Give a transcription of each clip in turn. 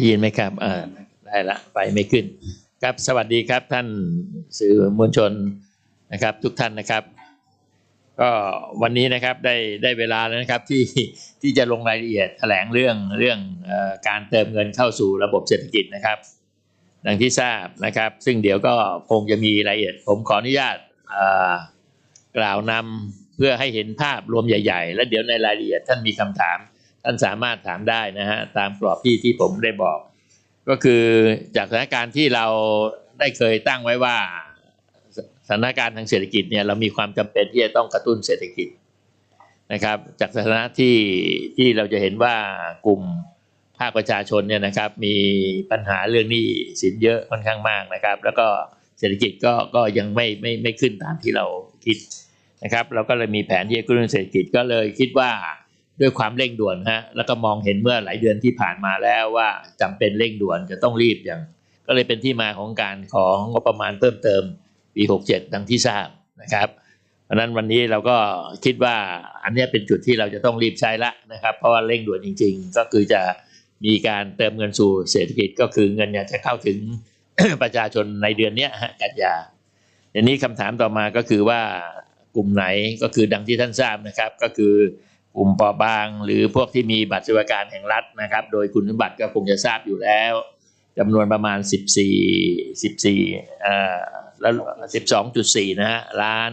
ได้ยินไหมครับอ่าได้ละไปไม่ขึ้น ครับสวัสดีครับท่านสื่อมวลชนนะครับ ทุกท่านนะครับ ก็วันนี้นะครับได้ได้เวลาแล้วนะครับที่ที่จะลงรายละเอียดแถลงเรื่องเรื่องอการเติมเงินเข้าสู่ระบบเศรษฐกิจนะครับดังที่ทราบนะครับ ซึ่งเดี๋ยวก็คงจะมีรายละเอียด ผมขออนุญาตกล่าวนำเพื่อให้เห็นภาพรวมใหญ่ ๆ แล้วเดี๋ยวในรายละเอียดท่านมีคำถาม ท่านสามารถถามได้นะฮะตามกรอบที่ที่ผมได้บอก ก็คือจากสถานการณ์ที่เราได้เคยตั้งไว้ว่าสถานการณ์ทางเศรษฐกิจเนี่ยเรามีความจำเป็นที่จะต้องกระตุ้นเศรษฐกิจนะครับ จากสถานะที่ที่เราจะเห็นว่ากลุ่มภาคประชาชนเนี่ยนะครับมีปัญหาเรื่องหนี้สินเยอะค่อนข้างมากนะครับ แล้วก็เศรษฐกิจก็ก็ยังไม่ไม่ไม่ขึ้นตามที่เราคิดนะครับ เราก็เลยมีแผนที่จะกระตุ้นเศรษฐกิจก็เลยคิดว่า ด้วยความเร่งด่วนฮะแล้วก็มองเห็นเมื่อหลายเดือนที่ผ่านมาแล้วว่าจำเป็นเร่งด่วนจะต้องรีบอย่าง ก็เลยเป็นที่มาของการของงบประมาณเพิ่มเติมปี67ดังที่ทราบนะครับเพราะนั้นวันนี้เราก็คิดว่าอันนี้เป็นจุดที่เราจะต้องรีบใช้ละนะครับ เพราะว่าเร่งด่วนจริง ๆ ก็คือจะมีการเติมเงินสู่เศรษฐกิจก็คือเงินเนี่ยจะเข้าถึงประชาชนในเดือนนี้กันยาทีนี้คำถามต่อมาก็คือว่ากลุ่มไหนก็คือดังที่ท่านทราบนะครับ ก็คือ กลุ่มเปราะบาง หรือพวกที่มีบัตรสวัสดิการแห่งรัฐนะครับ โดยคุณสมบัติก็คงจะทราบอยู่แล้วจำนวนประมาณ 14 14เอ่อแล้ว12.4 นะฮะล้าน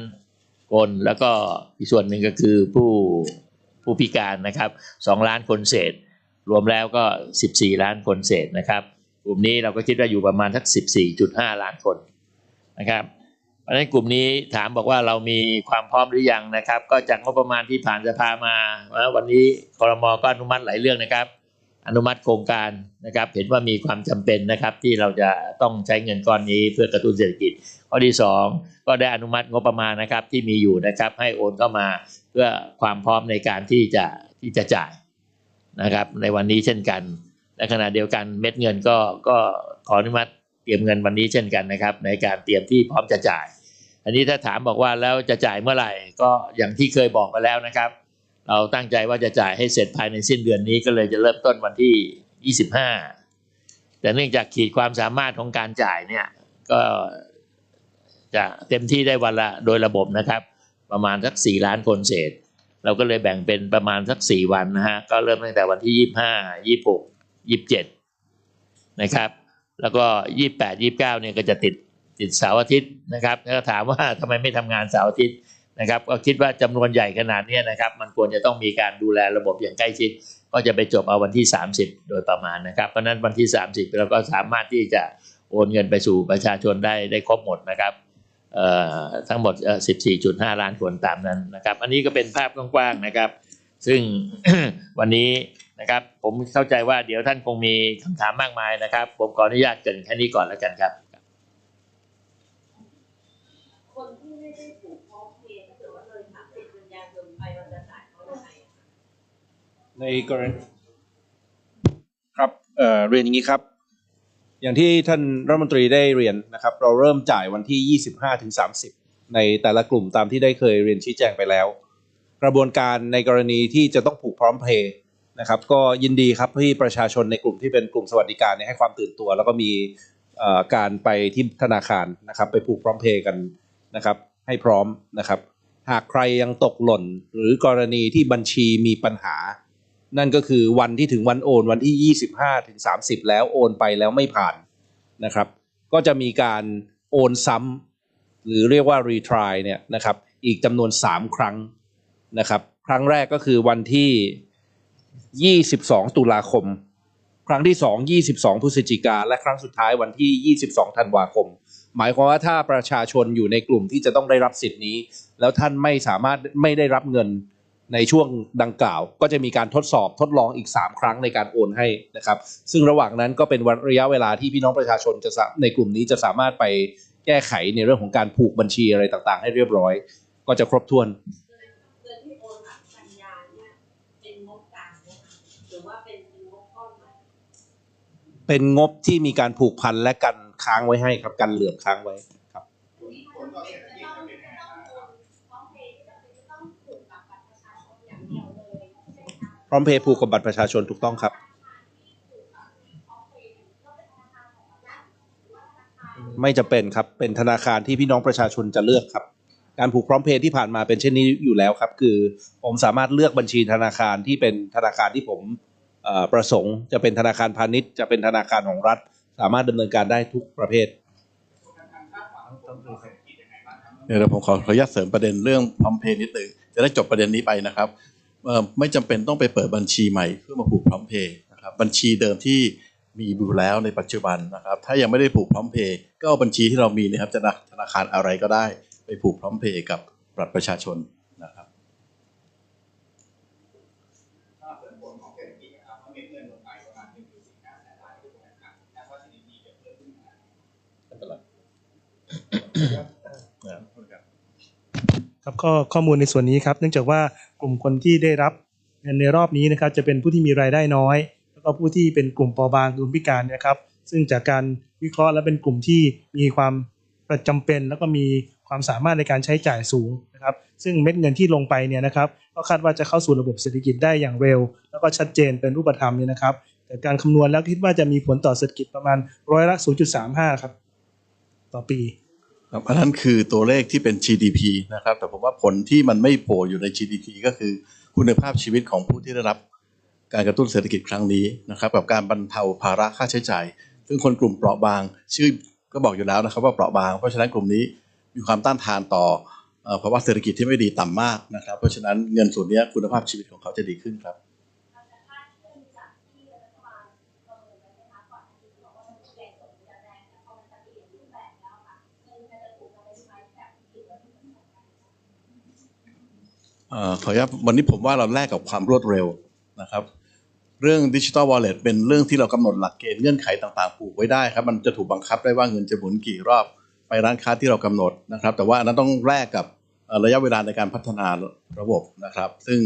คนแล้วก็อีกส่วนหนึ่งก็คือผู้ผู้พิการนะครับ 2 ล้านคนเศษ รวมแล้วก็ 14 ล้านคนเศษนะครับ กลุ่มนี้เราก็คิดว่าอยู่ประมาณทัก 14.5 ล้านคนนะครับ เพราะฉะนั้นกลุ่มนี้ถามบอกว่าเรามีความพร้อมหรือยังนะครับ ก็จากงบประมาณที่ผ่านสภามาวันนี้คอรมอก็อนุมัติหลายเรื่องนะครับ อนุมัติโครงการนะครับ เห็นว่ามีความจำเป็นนะครับ ที่เราจะต้องใช้เงินก้อนนี้เพื่อกระตุ้นเศรษฐกิจข้อที่สองก็ได้อนุมัติงบประมาณนะครับที่มีอยู่นะครับ ให้โอนเข้ามาเพื่อความพร้อมในการที่จะที่จะจ่ายนะครับ ในวันนี้เช่นกันและขณะเดียวกันเม็ดเงินก็ก็ขออนุมัติเตรียมเงินวันนี้เช่นกันนะครับ ในการเตรียมที่พร้อมจะจ่าย อันนี้ถ้าถามบอกว่าแล้วจะจ่ายเมื่อไหร่ ก็อย่างที่เคยบอกไปแล้วนะครับ เราตั้งใจว่าจะจ่ายให้เสร็จภายในสิ้นเดือนนี้ก็เลยจะเริ่มต้นวันที่ 25 แต่เนื่องจากขีดความสามารถของการจ่ายเนี่ยก็จะเต็มที่ได้วันละโดยระบบนะครับ ประมาณสัก 4 ล้านคนเศษ เราก็เลยแบ่งเป็นประมาณสัก 4 วันนะฮะก็เริ่มตั้งแต่วันที่ 25 26 27 นะครับ แล้วก็ 28 29เนี่ยก็จะติด ติดเสาร์อาทิตย์นะครับแล้วก็ถามว่าทำไมไม่ทำงานเสาร์อาทิตย์นะครับ ก็คิดว่าจำนวนใหญ่ขนาดนี้นะครับ มันควรจะต้องมีการดูแลระบบอย่างใกล้ชิด ก็จะไปจบเอาวันที่ 30 โดยประมาณนะครับ เพราะนั้นวันที่ 30 เราก็สามารถที่จะโอนเงินไปสู่ประชาชนได้ได้ครบหมดนะครับทั้งหมดเอ่อ14.5 ล้านคนตามนั้นนะครับ อันนี้ก็เป็นภาพกว้างๆนะครับ ซึ่งวันนี้นะครับผมเข้าใจว่าเดี๋ยวท่านคงมีคำถามมากมายนะครับ ผมขออนุญาตเกินแค่นี้ก่อนแล้วกันครับ คนที่ไม่ได้ผูกพร้อมเพย์ถ้าเกิดว่าเลยสามสิบกันยายนไปเราจะจ่ายเขายังไงอะคะ ในกรณีครับเอ่อเรียนอย่างนี้ครับ อย่างที่ท่านรัฐมนตรีได้เรียนนะครับ เราเริ่มจ่ายวันที่ 25ถึง30 ในแต่ละกลุ่มตามที่ได้เคยเรียนชี้แจงไปแล้ว กระบวนการในกรณีที่จะต้องผูกพร้อมเพย์นะครับ ก็ยินดีครับที่ประชาชนในกลุ่มที่เป็นกลุ่มสวัสดิการเนี่ยให้ความตื่นตัว แล้วก็มีเอ่อการไปที่ธนาคารนะครับ ไปผูกพร้อมเพย์กันนะครับ ให้พร้อมนะครับ หากใครยังตกหล่น หรือกรณีที่บัญชีมีปัญหา นั่นก็คือวันที่ถึงวันโอนวันที่ 25 ถึง 30 แล้วโอนไปแล้วไม่ผ่านนะครับ ก็จะมีการโอนซ้ำหรือเรียกว่า retry เนี่ยนะครับอีกจำนวน 3 ครั้งนะครับ ครั้งแรกก็คือวันที่ 22 ตุลาคม ครั้งที่ 2 22 พฤศจิกา และครั้งสุดท้ายวันที่ 22 ธันวาคม หมายความว่าถ้าประชาชนอยู่ในกลุ่มที่จะต้องได้รับสิทธิ์นี้ แล้วท่านไม่สามารถไม่ได้รับเงิน ในช่วงดังกล่าวก็จะมีการทดสอบทดลองอีก 3 ครั้งในการโอนให้นะครับ ซึ่งระหว่างนั้นก็เป็นระยะเวลาที่พี่น้องประชาชนจะในกลุ่มนี้จะสามารถไปแก้ไขในเรื่องของการผูกบัญชีอะไรต่างๆ ให้เรียบร้อย ก็จะครบถ้วนเป็นงบกลางไหมคะหรือว่าเป็นงบก้อนใหม่เป็นงบที่มีการผูกพันและกันค้างไว้ให้ครับกันเหลื่อมค้างไว้ครับ พร้อมเพย์ผูกกับบัตรประชาชนถูกต้องครับ ไม่จะเป็นครับ เป็นธนาคารที่พี่น้องประชาชนจะเลือกครับ การผูกพร้อมเพย์ที่ผ่านมาเป็นเช่นนี้อยู่แล้วครับ คือผมสามารถเลือกบัญชีธนาคารที่เป็นธนาคารที่ผมประสงค์จะเป็นธนาคารพาณิชย์จะเป็นธนาคารของรัฐ สามารถดำเนินการได้ทุกประเภทเดี๋ยวผมขอขออนุญาตเสริมประเด็นเรื่องพร้อมเพย์นิดนึงจะได้จบประเด็นนี้ไปนะครับ ไม่จำเป็นต้องไปเปิดบัญชีใหม่เพื่อมาผูกพร้อมเพย์นะครับบัญชีเดิมที่มีอยู่แล้วในปัจจุบันนะครับถ้ายังไม่ได้ผูกพร้อมเพย์ก็เอาบัญชีที่เรามีนะครับจะธนาคารอะไรก็ได้ ไปผูกพร้อมเพย์กับบัตรประชาชนนะครับครับ ก็ข้อมูลในส่วนนี้ครับ เนื่องจากว่ากลุ่มคนที่ได้รับเงินในรอบนี้นะครับ จะเป็นผู้ที่มีรายได้น้อย แล้วก็ผู้ที่เป็นกลุ่มเปราะบางกลุ่มพิการนะครับ ซึ่งจากการวิเคราะห์และเป็นกลุ่มที่มีความประจำเป็น แล้วก็มีความสามารถในการใช้จ่ายสูงนะครับ ซึ่งเม็ดเงินที่ลงไปเนี่ยนะครับก็คาดว่าจะเข้าสู่ระบบเศรษฐกิจได้อย่างเร็ว แล้วก็ชัดเจนเป็นรูปธรรมเนี่ยนะครับ แต่การคำนวณแล้วคิดว่าจะมีผลต่อเศรษฐกิจประมาณร้อยละ 0.35 ครับ ต่อปี ครับอันนั้นคือตัวเลขที่เป็น GDP นะครับ แต่ผมว่าผลที่มันไม่โผล่อยู่ใน GDP ก็คือคุณภาพชีวิตของผู้ที่ได้รับการกระตุ้นเศรษฐกิจครั้งนี้นะครับ กับการบรรเทาภาระค่าใช้จ่าย ซึ่งคนกลุ่มเปราะบางชื่อก็บอกอยู่แล้วนะครับ ว่าเปราะบาง เพราะฉะนั้นกลุ่มนี้มีความต้านทานต่อเอ่อภาวะเศรษฐกิจที่ไม่ดีต่ำมากนะครับ เพราะฉะนั้นเงินส่วนนี้คุณภาพชีวิตของเขาจะดีขึ้นครับ ขออนุญาตวันนี้ผมว่าเราแลกกับความรวดเร็วนะครับ เรื่องดิจิ t a ลวอลเล็ตเป็นเรื่องที่เรากำหนดหลักเกณฑ์เงื่อนไขต่างๆ ผูกไว้ได้ครับ มันจะถูกบังคับได้ว่าเงินจะหมุนกี่รอบไปร้านค้าที่เรากำหนดนะครับ แต่ว่านั้นต้องแลกกับระยะเวลาในการพัฒนาระบบนะครับ ซึ่ง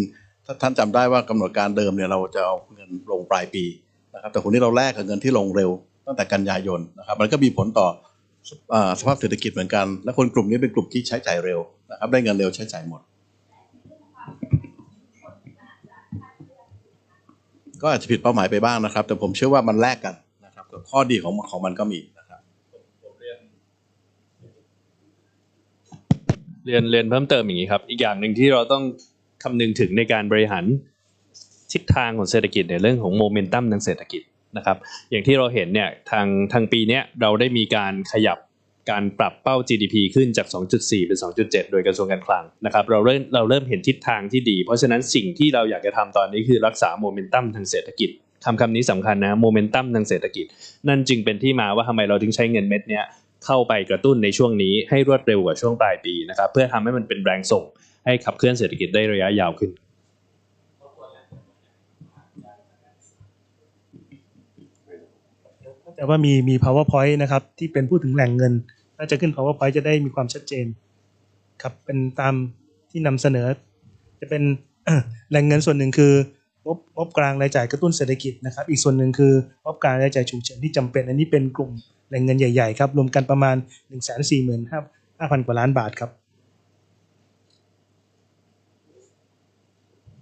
ถ้าท่านจำได้ว่ากำหนดการเดิมเนี่ยเราจะเอาเงินลงปลายปีนะครับแต่คนนี้เราแลกกับเงินที่ลงเร็ว ตั้งแต่กันยายนนะครับ มันก็มีผลต่ออสภาพเศรษฐกิจเหมือนกัน และคนกลุ่มนี้เป็นกลุ่มที่ใช้จ่ายเร็วนะครับ ได้เงินเร็วใช้จ่ายหมด ก็อาจจะผิดเป้าหมายไปบ้างนะครับ แต่ผมเชื่อว่ามันแลกกันนะครับแต่ข้อดีของของมันก็มีนะครับเรียนเรียนเพิ่มเติมอย่างนี้ครับ อีกอย่างหนึ่งที่เราต้องคำนึงถึงในการบริหารทิศทางของเศรษฐกิจในเรื่องของโมเมนตัมทางเศรษฐกิจนะครับ อย่างที่เราเห็นเนี่ยทางทางปีเนี้ยเราได้มีการขยับ การปรับเป้า GDP ขึ้นจาก 2.4 เป็น 2.7 โดยกระทรวงการคลังนะครับ เราเริ่มเราเริ่มเห็นทิศทางที่ดี เพราะฉะนั้นสิ่งที่เราอยากจะทำตอนนี้คือรักษาโมเมนตัมทางเศรษฐกิจคำคำนี้สำคัญนะโมเมนตัมทางเศรษฐกิจ นั่นจึงเป็นที่มาว่าทำไมเราถึงใช้เงินเม็ดเนี้ยเข้าไปกระตุ้นในช่วงนี้ให้รวดเร็วกว่าช่วงปลายปีนะครับเพื่อทำให้มันเป็นแรงส่งให้ขับเคลื่อนเศรษฐกิจได้ระยะยาวขึ้น แต่ว่ามีมี powerpoint นะครับที่เป็นพูดถึงแหล่งเงิน ถ้าจะขึ้น powerpoint จะได้มีความชัดเจนครับเป็นตามที่นำเสนอ จะเป็นแหล่งเงินส่วนหนึ่งคืองบงบกลางรายจ่ายกระตุ้นเศรษฐกิจนะครับ อีกส่วนหนึ่งคืองบกลางรายจ่ายฉุกเฉินที่จำเป็น อันนี้เป็นกลุ่มแหล่งเงินใหญ่ๆครับรวมกันประมาณ 1 4 5 0 0 0 5,000กว่าล้านบาทครับ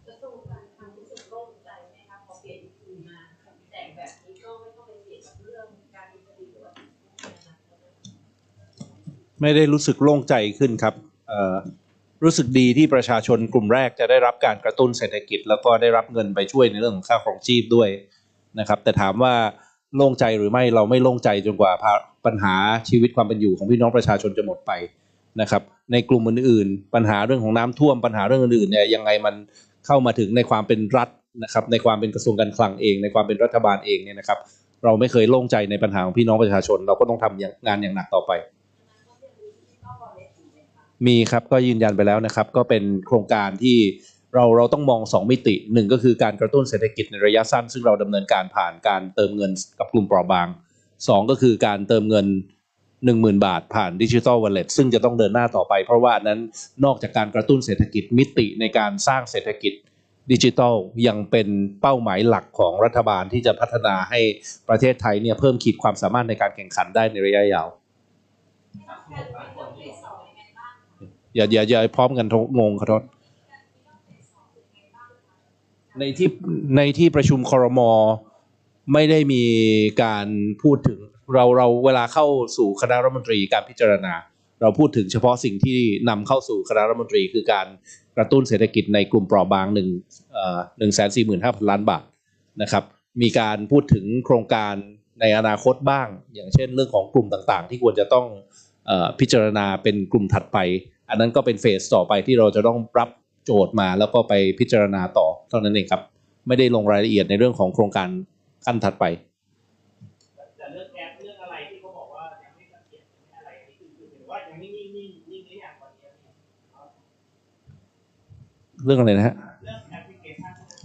กระทรวงการคลังรู้สึกโล่งใจไหมคะพอเปลี่ยนทีมมาแต่งแบบนี้ก็ไม่ต้องไปเสี่ยงกับเรื่องการมีคดีหรือว่าในอนาคตนะคะ ไม่ได้รู้สึกโล่งใจขึ้นครับรู้สึกดีที่ประชาชนกลุ่มแรกจะได้รับการกระตุ้นเศรษฐกิจ แล้วก็ได้รับเงินไปช่วยในเรื่องของค่าครองชีพด้วยนะครับแต่ถามว่าโล่งใจหรือไม่เราไม่โล่งใจจนกว่าปัญหาชีวิตความเป็นอยู่ของพี่น้องประชาชนจะหมดไปนะครับในกลุ่มอื่นๆ ปัญหาเรื่องของน้ำท่วมปัญหาเรื่องอื่นๆเนี่ยยังไงมันเข้ามาถึงในความเป็นรัฐนะครับในความเป็นกระทรวงการคลังเอง ในความเป็นรัฐบาลเองเนี่ยนะครับเราไม่เคยโล่งใจในปัญหาของพี่น้องประชาชน เราก็ต้องทำอย่างานอย่างหนักต่อไป มีครับก็ยืนยันไปแล้วนะครับ ก็เป็นโครงการที่เราเราต้องมองสองมิติหนึ่งก็คือการกระตุ้นเศรษฐกิจในระยะสั้น ซึ่งเราดำเนินการผ่านการเติมเงินกับกลุ่มเปราะบางสองก็คือการเติมเงิน 10,000 บาทผ่านดิจิ t a ลวอลเล็ตซึ่งจะต้องเดินหน้าต่อไป เพราะว่านนั้นนอกจากการกระตุ้นเศรษฐกิจมิติในการสร้างเศรษฐกิจดิจิทัลยังเป็นเป้าหมายหลักของรัฐบาลที่จะพัฒนาให้ประเทศไทยเนี่ยเพิ่มขีดความสามารถในการแข่งขันได้ในระยะยาว อย่าอย่าอย่าพร้อมกันทงงครับในที่ในที่ประชุมครมไม่ได้มีการพูดถึงเราเราเวลาเข้าสู่คณะรัฐมนตรีการพิจารณา เราพูดถึงเฉพาะสิ่งที่นำเข้าสู่คณะรัฐมนตรี คือการกระตุ้นเศรษฐกิจในกลุ่มเปราะบางหนึ่งหนึ่งแสนสี่หมื่นห้าพันล้านบาทนะครับ มีการพูดถึงโครงการในอนาคตบ้าง อย่างเช่นเรื่องของกลุ่มต่างๆ ที่ควรจะต้องเออพิจารณาเป็นกลุ่มถัดไป อันนั้นก็เป็นเฟสต่อไปที่เราจะต้องรับโจทย์มาแล้วก็ไปพิจารณาต่อเท่านั้นเองครับ ไม่ได้ลงรายละเอียดในเรื่องของโครงการขั้นถัดไปแต่เรื่องแอปเรื่องอะไรที่เขาบอกว่ายังไม่เสถียรไม่อะไรอันนี้คือคือหรือว่ายังไม่นิ่งนิ่งนิ่อยังวันนี้เรื่องอะไรนะฮะ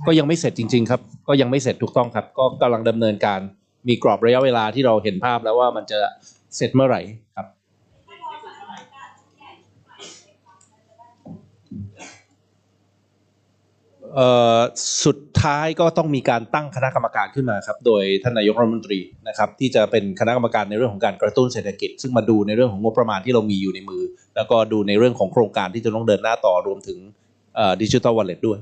ก็ยังไม่เสร็จจริง ๆ ครับ ก็ยังไม่เสร็จถูกต้องครับ ก็กำลังดำเนินการมีกรอบระยะเวลาที่เราเห็นภาพแล้วว่ามันจะเสร็จเมื่อไหร่ครับ สุดท้ายก็ต้องมีการตั้งคณะกรรมการขึ้นมาครับ โดยท่านนายกรัฐมนตรีนะครับ ที่จะเป็นคณะกรรมการในเรื่องของการกระตุ้นเศรษฐกิจ ซึ่งมาดูในเรื่องของงบประมาณที่เรามีอยู่ในมือ แล้วก็ดูในเรื่องของโครงการที่จะต้องเดินหน้าต่อรวมถึงดิจิทัลวอลเล็ตด้วย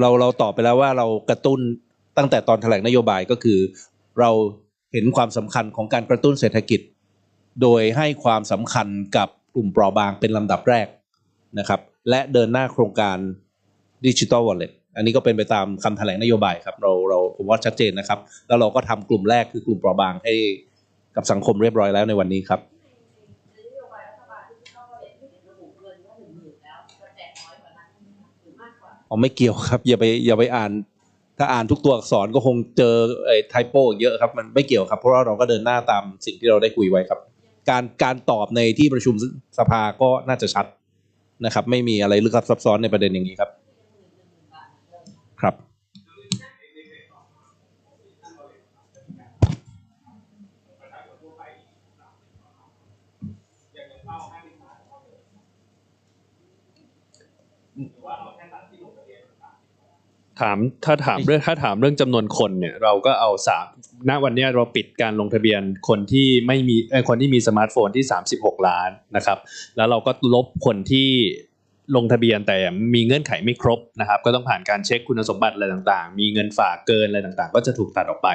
เราเราเราตอบไปแล้วว่าเรากระตุ้นตั้งแต่ตอนแถลงนโยบายก็คือ เราเห็นความสำคัญของการกระตุ้นเศรษฐกิจ โดยให้ความสำคัญกับกลุ่มเปราะบางเป็นลำดับแรกนะครับและเดินหน้าโครงการดิจิ t a ลวอลเล็ตอันนี้ก็เป็นไปตามคำแถลงนโยบายครับเราเราผมว่าชัดเจนนะครับ แล้วเราก็ทำกลุ่มแรกคือกลุ่มเปราะบางให้กับสังคมเรียบร้อยแล้วในวันนี้ครับอ๋อไม่เกี่ยวครับอย่าไปอย่าไปอ่าน ถ้าอ่านทุกตัวอักษรก็คงเจอไอ้ไทโปเยอะครับ มันไม่เกี่ยวครับ เพราะว่าเราก็เดินหน้าตามสิ่งที่เราได้คุยไว้ครับ การการตอบในที่ประชุมสภาก็น่าจะชัดนะครับ ไม่มีอะไรลึกลับซับซ้อนในประเด็นอย่างนี้ครับ ครับ ถามถ้าถามเรื่องถ้าถามเรื่องจำนวนคนเนี่ยเราก็เอาสามณวันนี้เราปิดการลงทะเบียนคนที่ไม่มีคนที่มีสมาร์ทโฟนที่ 36 ล้านนะครับ แล้วเราก็ลบคนที่ลงทะเบียนแต่มีเงื่อนไขไม่ครบนะครับ ก็ต้องผ่านการเช็คคุณสมบัติอะไรต่างๆ มีเงินฝากเกินอะไรต่างๆ ก็จะถูกตัดออกไป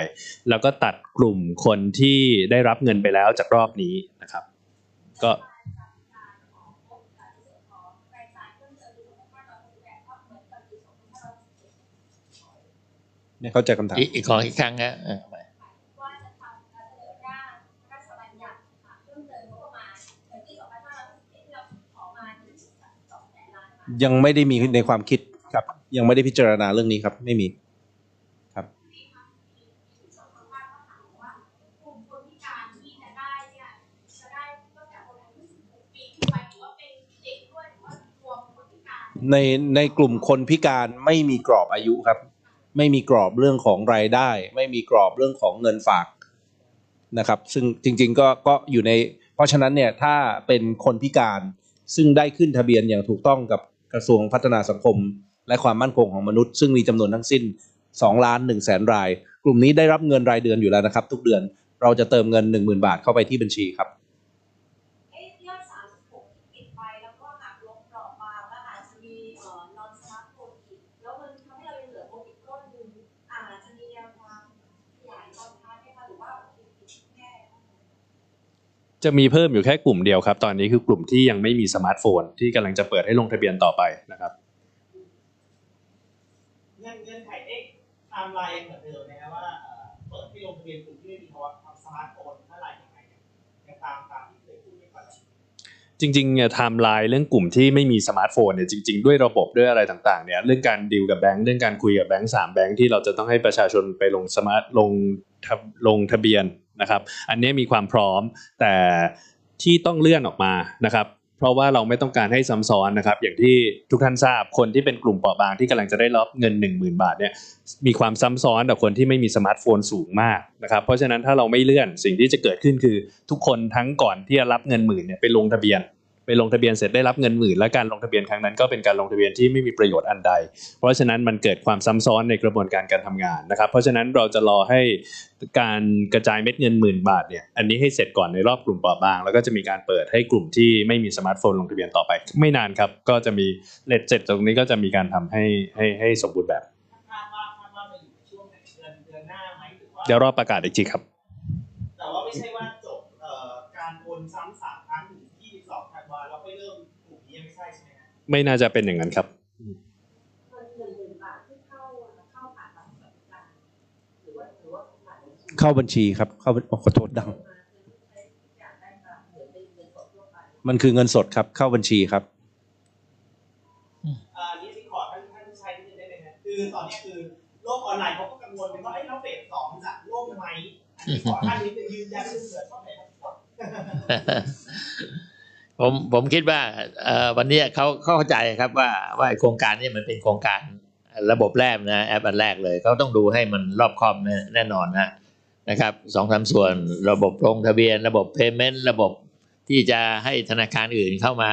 แล้วก็ตัดกลุ่มคนที่ได้รับเงินไปแล้วจากรอบนี้นะครับ ก็ เข้าใจคำถามอีกอีกของอีกครั้งนะเออไปว่าจะทำการเสนอร่างพระราชบัญญัติค่ะเพิ่มเติมงบประมาณเหมือนปี2561ที่เราขอมาถึง2แสนล้านบาทยังไม่ได้มีในความคิดครับ ยังไม่ได้พิจารณาเรื่องนี้ครับ ไม่มีครับสองคำว่าก็ถามว่ากลุ่มคนพิการที่จะได้เนี่ยจะได้ตั้งแต่คนอายุ16ปีขึ้นไปหรือว่าเป็นเด็กด้วยหรือว่ารวมคนพิการในในกลุ่มคนพิการไม่มีกรอบอายุครับ ไม่มีกรอบเรื่องของรายได้ ไม่มีกรอบเรื่องของเงินฝากนะครับ ซึ่งจริงๆก็ก็อยู่ใน เพราะฉะนั้นเนี่ยถ้าเป็นคนพิการซึ่งได้ขึ้นทะเบียนอย่างถูกต้องกับกระทรวงพัฒนาสังคม และความมั่นคงของมนุษย์ ซึ่งมีจำนวนทั้งสิ้น2ล้าน1แสนราย กลุ่มนี้ได้รับเงินรายเดือนอยู่แล้วนะครับ ทุกเดือนเราจะเติมเงิน 10,000 บาทเข้าไปที่บัญชีครับ เอ๊ะยอด36ที่ปิดไปแล้วก็หักลบกรอบบางแล้วอาจจะมีเอ่อนอนสมาร์ทโฟนอีกแล้วมันทำให้เรายังเหลือโมอีกก้อนหนึ่งอาจจะมีแนวทางขยายตอนท้ายไหมคะหรือว่าแค่ จะมีเพิ่มอยู่แค่กลุ่มเดียวครับ ตอนนี้คือกลุ่มที่ยังไม่มีสมาร์ทโฟน ที่กำลังจะเปิดให้ลงทะเบียนต่อไปนะครับเงื่อนไขไอ้ตามไลน์ยังเหมือนเดิมนะครับว่าเอ่อเปิดให้ลงทะเบียนกลุ่ม จริงๆไทม์ไลน์เรื่องกลุ่มที่ไม่มีสมาร์ทโฟนเนี่ยจริง ๆ ด้วยระบบด้วยอะไรต่างๆเนี่ยเรื่องการดีลกับแบงค์เรื่องการคุยกับแบงค์สามแบงค์ที่เราจะต้องให้ประชาชนไปลงสมาร์ทลงลงทะเบียนนะครับ อันนี้มีความพร้อมแต่ที่ต้องเลื่อนออกมานะครับ เพราะว่าเราไม่ต้องการให้ซ้ำซ้อนนะครับ อย่างที่ทุกท่านทราบคนที่เป็นกลุ่มเปราะบางที่กำลังจะได้รับเงิน 1 0,000 บาทเนี่ยมีความซ้ำซ้อนกับคนที่ไม่มีสมาร์ทโฟนสูงมากนะครับ เพราะฉะนั้นถ้าเราไม่เลื่อนสิ่งที่จะเกิดขึ้นคือ ทุกคนทั้งก่อนที่จะรับเงินหมื่นเนี่ยไปลงทะเบียน ไปลงทะเบียนเสร็จได้รับเงินหมื่นและการลงทะเบียนครั้งนั้นก็เป็นการลงทะเบียนที่ไม่มีประโยชน์อันใด เพราะฉะนั้นมันเกิดความซ้ำซ้อนในกระบวนการการทำงานนะครับ เพราะฉะนั้นเราจะรอให้การกระจายเม็ดเงินหมื่นบาทเนี่ยอันนี้ให้เสร็จก่อนในรอบกลุ่มเปราะบาง แล้วก็จะมีการเปิดให้กลุ่มที่ไม่มีสมาร์ทโฟนลงทะเบียนต่อไป ไม่นานครับ ก็จะมีเลทเสร็จตรงนี้ก็จะมีการทำให้ให้ให้สมบูรณ์แบบเดี๋ยวรอประกาศอีกทีครับ แต่ว่าไม่ใช่ว่าจบการโอนซ้ำสามครั้ง ถึง22ธันวาแล้วค่อยเริ่มกลุ่มนี้ยังไม่ใช่ใช่ไหมฮะไม่น่าจะเป็นอย่างนั้นครับเงินหนึ่งหมื่นบาทที่เข้าเข้าผ่านบัตรสวัสดิการหรือว่าหรือว่าผ่านบัญชีเข้าบัญชีครับ เข้าบัญขอโทษดังมาคือใช้อยากได้มาเหมือนเป็นเงินสดทั่วไปมันคือเงินสดครับ เข้าบัญชีครับอ่านี่ที่ขอท่านท่านชัยนิดนึงได้ไหมฮะคือตอนนี้คือโลกออนไลน์เขาก็กังวลกันว่าไอ้ยแล้วเฟสสองจะล่มไหมอันนี้ขอท่านนิดนึงยืนยันเรื่องเกิดช่องไหนครับ ผมผมคิดว่าวันนี้เขาเข้าใจครับว่าว่าโครงการนี้มันเป็นโครงการระบบแรกนะแอปอันแรกเลยเขาต้องดูให้มันรอบคอบแน่นอนนะนะครับสองสามส่วนระบบลงทะเบียน ระบบ payment ระบบที่จะให้ธนาคารอื่นเข้ามา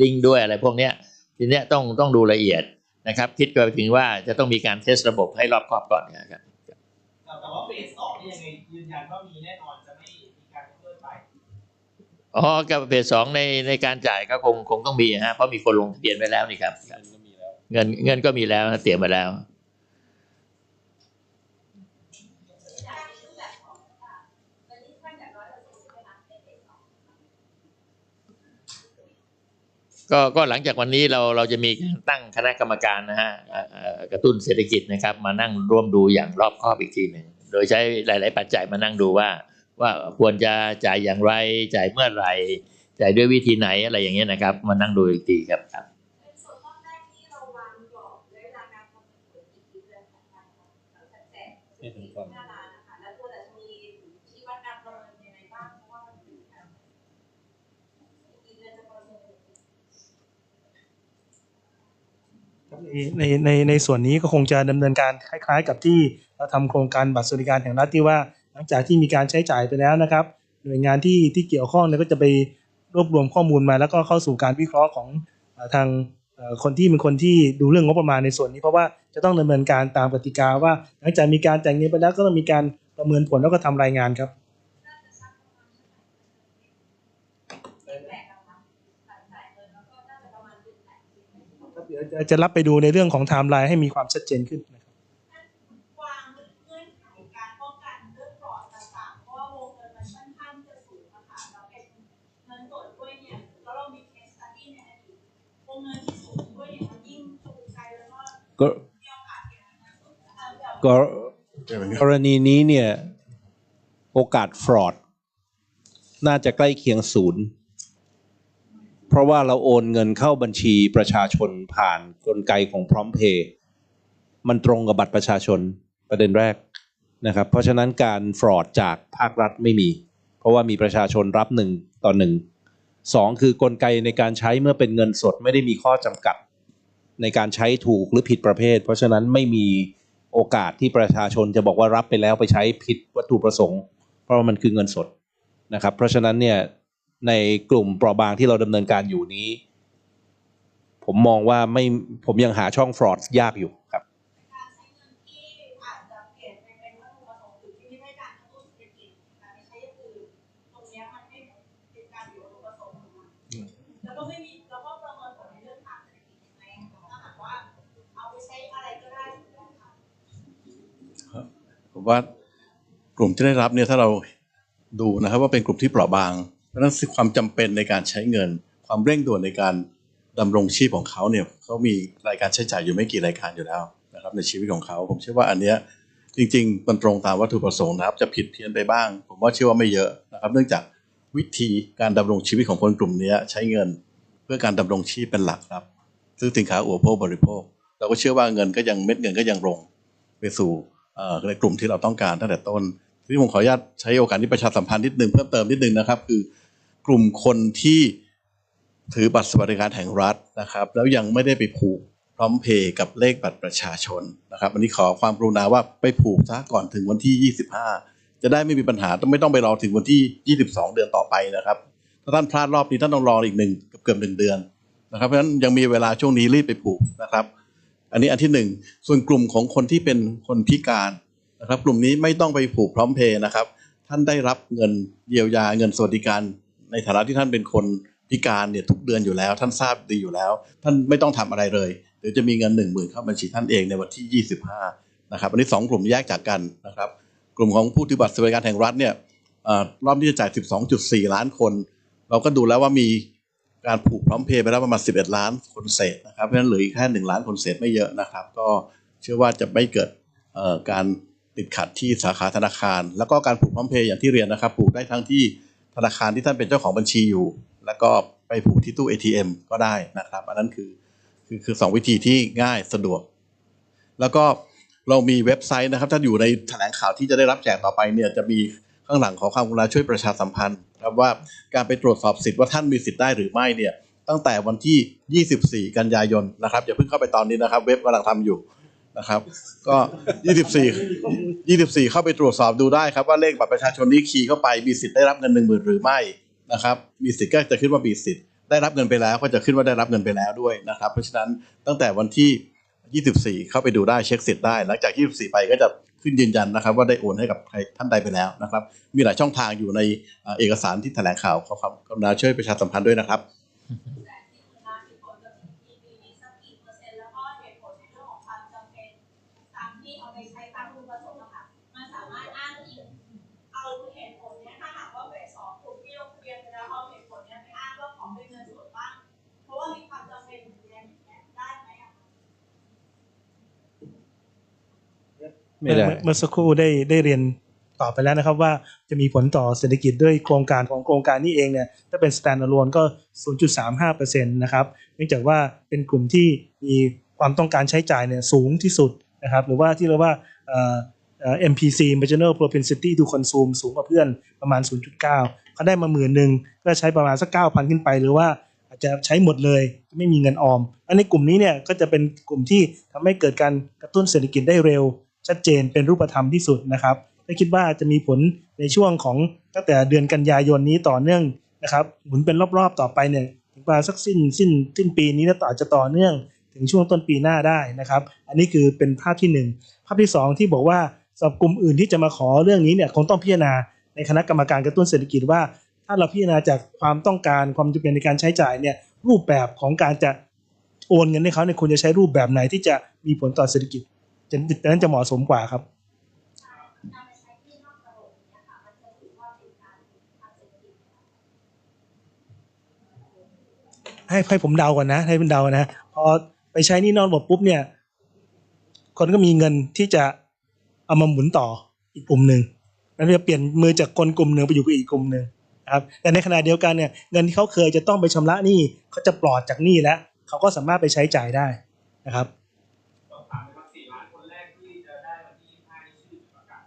ลิงก์ด้วยอะไรพวกนี้ทีเนี้ยต้องต้องดูละเอียดนะครับ คิดไปถึงว่าจะต้องมีการเทสระบบให้รอบคอบก่อนนะครับแต่ว่าเฟสสองนี่ยังไงยืนยันว่ามีแน่นอนจะไม่มีการยกเลิกไป อ๋อกับเพจสองในในการจ่ายก็คงคงต้องมีฮะเพราะมีคนลงทะเบียนไว้แล้วนี่ครับ เงินเงินก็มีแล้วนเตรียมมาแล้วได้รูปแบบของค่ะตอนนี้ท่านอย่างไปรับในเฟสสองก็ก็หลังจากวันนี้เราเราจะมีการตั้งคณะกรรมการนะฮะกระตุ้นเศรษฐกิจนะครับ มานั่งร่วมดูอย่างรอบคอบอีกทีหนึ่งโดยใช้หลาย ๆ ปัจจัยมานั่งดูว่า ว่าควรจะจ่ายอย่างไร จ่ายเมื่อไหร่ จ่ายด้วยวิธีไหนอะไรอย่างเงี้ยนะครับ มานั่งดูอีกทีครับครับเป็นส่วนแรกที่เราวางกรอบและเวลาการประเมินผลอีกกี่เดือนถัดไปครับหลังจากแจกหน้าร้านนะคะแล้วตัวดัชนีชี้วัดการประเมินยังไงบ้างเพราะว่ามันในในในส่วนนี้ก็คงจะดำเนินการคล้าย ๆ กับที่เราทำโครงการบัตรสวัสดิการแห่งรัฐที่ว่า ลังจากที่มีการใช้จ่ายไปแล้วนะครับ หน่วยงานที่ที่เกี่ยวข้องเนี่ยก็จะไปรวบรวมข้อมูลมา แล้วก็เข้าสู่การวิเคราะห์ของทางคนที่เป็นคนที่ดูเรื่องงบประมาณในส่วนนี้ เพราะว่าจะต้องดำเนินการตามกติกาว่า หลังจากมีการจ่ายเงินไปแล้วก็ต้องมีการประเมินผลแล้วก็ทำรายงานครับน่าจะสักประมาณเท่าไหร่แปดนะคะหลังจ่ายงานครับจะรับไปดูในเรื่องของไทม์ไลน์ให้มีความชัดเจนขึ้นนะครับ ก็กรณีนี้เนี่ยโอกาสฟรอดน่าจะใกล้เคียงศูนย์ เพราะว่าเราโอนเงินเข้าบัญชีประชาชนผ่านกลไกของพร้อมเพย์มันตรงกับบัตรประชาชนประเด็นแรกนะครับ เพราะฉะนั้นการฟรอดจากภาครัฐไม่มี เพราะว่ามีประชาชนรับหนึ่งต่อหนึ่งสองคือกลไกในการใช้เมื่อเป็นเงินสดไม่ได้มีข้อจำกัด ในการใช้ถูกหรือผิดประเภท เพราะฉะนั้นไม่มีโอกาสที่ประชาชนจะบอกว่ารับไปแล้วไปใช้ผิดวัตถุประสงค์ เพราะามันคือเงินสดนะครับ เพราะฉะนั้นเนี่ยในกลุ่มเปราะบางที่เราดำเนินการอยู่นี้ ผมมองว่าไม่ผมยังหาช่องฟรอดยากอยู่ ผมว่ากลุ่มที่ได้รับเนี่ยถ้าเราดูนะครับว่าเป็นกลุ่มที่เปราะบาง เพราะนั้นความจำเป็นในการใช้เงิน ความเร่งด่วนในการดำรงชีพของเขาเนี่ยเขามีรายการใช้จ่ายอยู่ไม่กี่รายการอยู่แล้วนะครับในชีวิตของเขา ผมเชื่อว่าอันเนี้ยจริงๆมันตรงตามวัตถุประสงค์นะครับ จะผิดเพี้ยนไปบ้าง ผมว่าเชื่อว่าไม่เยอะนะครับ เนื่องจากวิธีการดำรงชีวิตของคนกลุ่มนี้ใช้เงินเพื่อการดำรงชีพเป็นหลักครับ ซื้อสินค้าอุปโภคบริโภค เราก็เชื่อว่าเงินก็ยังเม็ดเงินก็ยังลงไปสู่ ในกลุ่มที่เราต้องการตั้งแต่ต้นที่ผมขออนุญาตใช้โอกาสนี้ประชาสัมพันธ์นิดนึงเพิ่มเติมนิดนึงนะครับ คือกลุ่มคนที่ถือบัตรสวัสดิการแห่งรัฐนะครับ แล้วยังไม่ได้ไปผูกพร้อมเพย์กับเลขบัตรประชาชนนะครับอันนี้ขอความกรุณาว่าไปผูกซะก่อนถึงวันที่ 25 จะได้ไม่มีปัญหาต้องไม่ต้องไปรอถึงวันที่ 22 เดือนต่อไปนะครับ ถ้าท่านพลาดรอบนี้ท่านต้องรออีกหนึ่งเกือบหนึ่งเดือนนะครับเพราะฉะนั้นยังมีเวลาช่วงนี้รีบไปผูกนะครับ อันนี้อันที่หนึ่งส่วนกลุ่มของคนที่เป็นคนพิการนะครับ กลุ่มนี้ไม่ต้องไปผูกพร้อมเพย์นะครับ ท่านได้รับเงินเยียวยาเงินสวัสดิการ ในฐานะที่ท่านเป็นคนพิการเนี่ยทุกเดือนอยู่แล้ว ท่านทราบดีอยู่แล้ว ท่านไม่ต้องทำอะไรเลยเดี๋ยวจะมีเงินหนึ่งหมื่นเข้าบัญชีท่านเองในวันที่ 25นะครับอันนี้สองกลุ่มแยกจากกันนะครับ กลุ่มของผู้ถือบัตรสวัสดิการแห่งรัฐเนี่ยอรอบนี้จะจ่าย 12.4 ล้านคน เราก็ดูแล้วว่ามี การผูกพร้อมเพย์ไปแล้วประมาณ 11 ล้านคนเศษนะครับ เพราะฉะนั้นเหลืออีกแค่ 1 ล้านคนเศษไม่เยอะนะครับ ก็เชื่อว่าจะไม่เกิดการติดขัดที่สาขาธนาคาร แล้วก็การผูกพร้อมเพย์อย่างที่เรียนนะครับ ผูกได้ทั้งที่ธนาคารที่ท่านเป็นเจ้าของบัญชีอยู่ แล้วก็ไปผูกที่ตู้ ATM ก็ได้นะครับ อันนั้นคือคือคือสองวิธีที่ง่ายสะดวก แล้วก็เรามีเว็บไซต์นะครับ ถ้าอยู่ในแถลงข่าวที่จะได้รับแจกต่อไปเนี่ยจะมีข้างหลังขอความกรุณาช่วยประชาสัมพันธ์ ครับว่าการไปตรวจสอบสิทธิ์ว่าท่านมีสิทธิ์ได้หรือไม่เนี่ยตั้งแต่วันที่ 24 กันยายนนะครับอย่าเพิ่งเข้าไปตอนนี้นะครับ เว็บกำลังทำอยู่นะครับ ก็ 24 24 เข้าไปตรวจสอบดูได้ครับว่าเลขบัตรประชาชนนี้คีย์เข้าไปมีสิทธิ์ได้รับเงิน1 0,000หรือไม่นะครับมีสิทธิ์ก็จะขึ้นว่ามีสิทธิ์ได้รับเงินไปแล้ว ก็จะขึ้นว่าได้รับเงินไปแล้วด้วยนะครับ เพราะฉะนั้นตั้งแต่วันที่ 24 เข้าไปดูได้เช็คสิทธิ์ได้ หลังจาก 24 ไปก็จะ ขึ้นยืนยันนะครับ ว่าได้โอนให้กับใครท่านใดไปแล้วนะครับ มีหลายช่องทางอยู่ในเอกสารที่แถลงข่าวขอความกรุณาช่วยประชาสัมพันธ์ด้วยนะครับ เมื่อเมื่อสักครู่ได้ได้เรียนตอบไปแล้วนะครับว่าจะมีผลต่อเศรษฐกิจด้วยโครงการของโครงการนี้เองเนี่ยถ้าเป็น standalone ก็ 0.35%นะครับเนื่องจากว่าเป็นกลุ่มที่มีความต้องการใช้จ่ายเนี่ยสูงที่สุดนะครับหรือว่าที่เรียกว่า MPC marginal propensity to consume สูงกว่าเพื่อนประมาณ 0.9เขาได้มาหมื่นหนึ่งก็ใช้ประมาณสัก 9,000 ขึ้นไป หรือว่าอาจจะใช้หมดเลยไม่มีเงินออม อันในกลุ่มนี้เนี่ยก็จะเป็นกลุ่มที่ทำให้เกิดการกระตุ้นเศรษฐกิจได้เร็ว ชัดเจนเป็นรูปธรรมที่สุดนะครับและคิดว่าจะมีผลในช่วงของตั้งแต่เดือนกันยายนนี้ต่อเนื่องนะครับ หมุนเป็นรอบๆต่อไปเนี่ยถึงประมาณสักสิ้นสิ้นสิ้นปีนี้แล้วต่อจจะต่อเนื่อง ถึงช่วงต้นปีหน้าได้นะครับ อันนี้คือเป็นภาพที่หนึ่งภาพที่สองที่บอกว่าสำหรับกลุ่มอื่นที่จะมาขอเรื่องนี้เนี่ยคงต้องพิจารณาในคณะกรรมการกระตุ้นเศรษฐกิจว่า ถ้าเราพิจารณาจากความต้องการความจำเป็นในการใช้จ่ายเนี่ยรูปแบบของการจะโอนเงินให้เขาเนี่ยควรจะใช้รูปแบบไหนที่จะมีผลต่อเศรษฐกิจ จะนั้นจะเหมาะสมกว่าครับใช้ที่นอกระบบเนี่ยค่ะมันะถือว่าเป็นเศรษฐกิจไหมคะให้ให้ผมเดาก่อนนะ ให้ผมเดานะพอไปใช้นี่นอกระบบปุ๊บเนี่ย คนก็มีเงินที่จะเอามาหมุนต่ออีกกลุ่มหนึ่งแล้วจะเปลี่ยนมือจากคนกลุ่มหนึ่งไปอยู่กับอีกกลุ่มหนึ่งนะครับแต่ในขณะเดียวกันเนี่ยเงินที่เขาเคยจะต้องไปชำระหนี้เขาจะปลอดจากหนี้แล้วเขาก็สามารถไปใช้จ่ายได้นะครับ สอบถามนะครับสี่ล้านคนแรกที่จะได้วันที่25นี่ชื่อประกาศ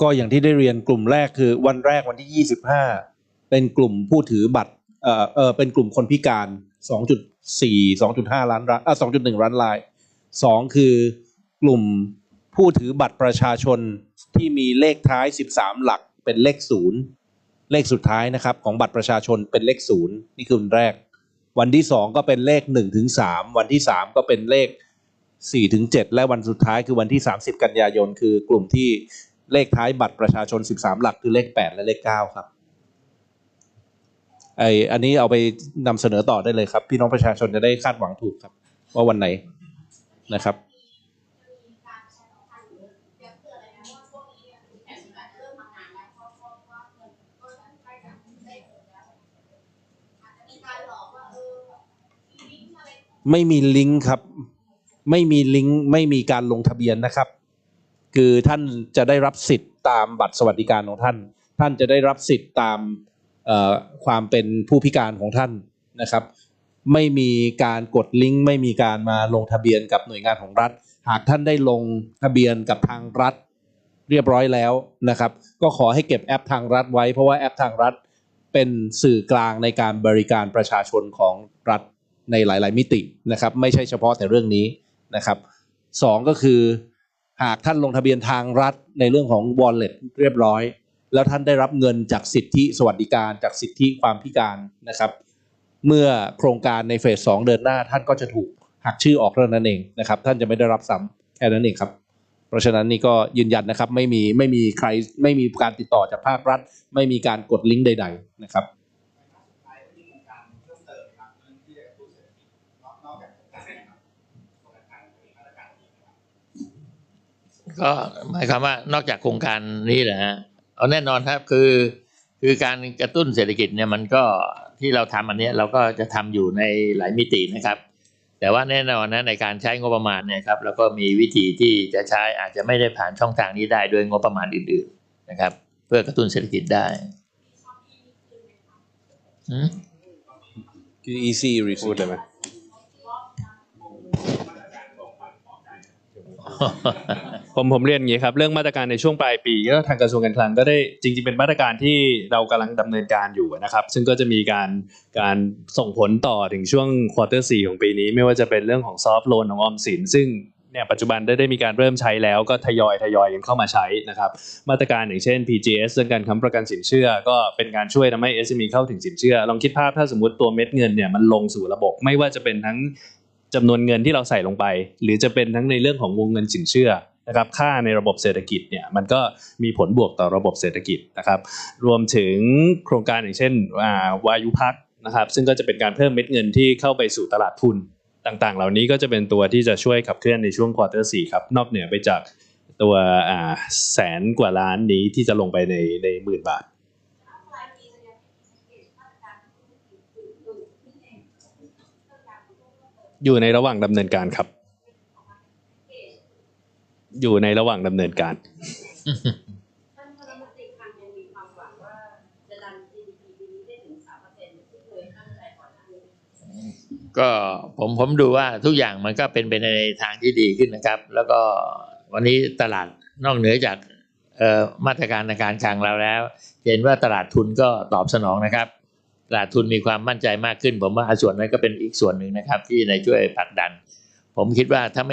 ก็อย่างที่ได้เรียนกลุ่มแรกคือวันแรกวันที่ 25 เป็นกลุ่มผู้ถือบัตรเอ่อเออเป็นกลุ่มคนพิการ 2.4 2.5 ล้านรายอะ2.1 ล้านรายสองคือกลุ่มผู้ถือบัตรประชาชนที่มีเลขท้าย 13 หลักเป็นเลขศูนย์เลขสุดท้ายนะครับของบัตรประชาชนเป็นเลขศูนย์นี่คือวันแรก วันที่สองก็เป็นเลข1ถึง3วันที่สามก็เป็นเลข4ถึง7และวันสุดท้ายคือวันที่ 30 กันยายนคือกลุ่มที่ เลขท้ายบัตรประชาชน 13 หลักคือเลข 8 และเลข 9 ครับไออันนี้เอาไปนำเสนอต่อได้เลยครับ พี่น้องประชาชนจะได้คาดหวังถูกครับ ว่าวันไหนนะครับไม่มีลิงก์ครับ ไม่มีลิงก์ไม่มีการลงทะเบียนนะครับ คือท่านจะได้รับสิทธิ์ตามบัตรสวัสดิการของท่าน ท่านจะได้รับสิทธิ์ตามความเป็นผู้พิการของท่านนะครับ ไม่มีการกดลิงก์ไม่มีการมาลงทะเบียนกับหน่วยงานของรัฐ หากท่านได้ลงทะเบียนกับทางรัฐเรียบร้อยแล้วนะครับ ก็ขอให้เก็บแอปทางรัฐไว้ เพราะว่าแอปทางรัฐเป็นสื่อกลางในการบริการประชาชนของรัฐในหลาย ๆ มิตินะครับ ไม่ใช่เฉพาะแต่เรื่องนี้นะครับสองก็คือ หากท่านลงทะเบียนทางรัฐในเรื่องของ wallet เรียบร้อย แล้วท่านได้รับเงินจากสิทธิสวัสดิการจากสิทธิความพิการนะครับ เมื่อโครงการในเฟสสองเดินหน้าท่านก็จะถูกหักชื่อออกเท่านั้นเองนะครับ ท่านจะไม่ได้รับซ้ำแค่นั้นเองครับ เพราะฉะนั้นนี่ก็ยืนยันนะครับไม่มีไม่มีใครไม่มีการติดต่อจากภาครัฐ ไม่มีการกดลิงก์ใด ๆ นะครับ ก็หมายความว่านอกจากโครงการนี้แหละฮะเอาแน่นอนครับคือ คือการกระตุ้นเศรษฐกิจเนี่ยมันก็ที่เราทำอันนี้เราก็จะทำอยู่ในหลายมิตินะครับ แต่ว่าแน่นอนนะในการใช้งบประมาณเนี่ยครับแล้วก็มีวิธีที่จะใช้อาจจะไม่ได้ผ่านช่องทางนี้ได้ด้วยงบประมาณอื่นๆนะครับ เพื่อกระตุ้นเศรษฐกิจได้คือ EC พูด receipt ได้ไหม ผมผมเรียนอย่างนี้ครับเรื่องมาตรการในช่วงปลายปีก็ทางกระทรวงการคลังก็ได้จริง ๆ เป็นมาตรการที่เรากำลังดำเนินการอยู่นะครับ ซึ่งก็จะมีการการส่งผลต่อถึงช่วงควอเตอร์สของปีนี้ ไม่ว่าจะเป็นเรื่องของซอฟท์โลนของออมสิน ซึ่งเนี่ยปัจจุบันได้ได้มีการเริ่มใช้แล้วก็ทยอยทยอยกันเข้ามาใช้นะครับ มาตรการอย่างเช่น PGS เรื่องการค้ำประกันสินเชื่อ ก็เป็นการช่วยทำให้ SME เข้าถึงสินเชื่อ ลองคิดภาพถ้าสมมติตัวเม็ดเงินเนี่ยมันลงสู่ระบบ ไม่ว่าจะเป็นทั้ง จำนวนเงินที่เราใส่ลงไป หรือจะเป็นทั้งในเรื่องของวงเงินสินเชื่อนะครับค่าในระบบเศรษฐกิจเนี่ยมันก็มีผลบวกต่อระบบเศรษฐกิจนะครับ รวมถึงโครงการอย่างเช่นาวายุพักนะครับ ซึ่งก็จะเป็นการเพิ่มเม็ดเงินที่เข้าไปสู่ตลาดทุนต่างๆ เหล่านี้ก็จะเป็นตัวที่จะช่วยขับเคลื่อนในช่วงควอเตอร์สครับ นอกเหนือไปจากตัวแสนกว่าล้านนี้ที่จะลงไปในในหมื่นบาท ปลายปีจะยังเห็นมาตรการอื่นๆที่เองเรื่องการควบคุมเปิด อยู่ในระหว่างดำเนินการครับ อยู่ในระหว่างดำเนินการก็ผมผมดูว่าทุกอย่างมันก็เป็นไปในทางที่ดีขึ้นนะครับ แล้วก็วันนี้ตลาดนอกเหนือจากมาตรการในการคลังเราแล้ว เห็นว่าตลาดทุนก็ตอบสนองนะครับ ตลาดทุนมีความมั่นใจมากขึ้น ผมว่าส่วนนั้นก็เป็นอีกส่วนหนึ่งนะครับ ที่ในช่วยผลักดัน ผมคิดว่าถ้าไม่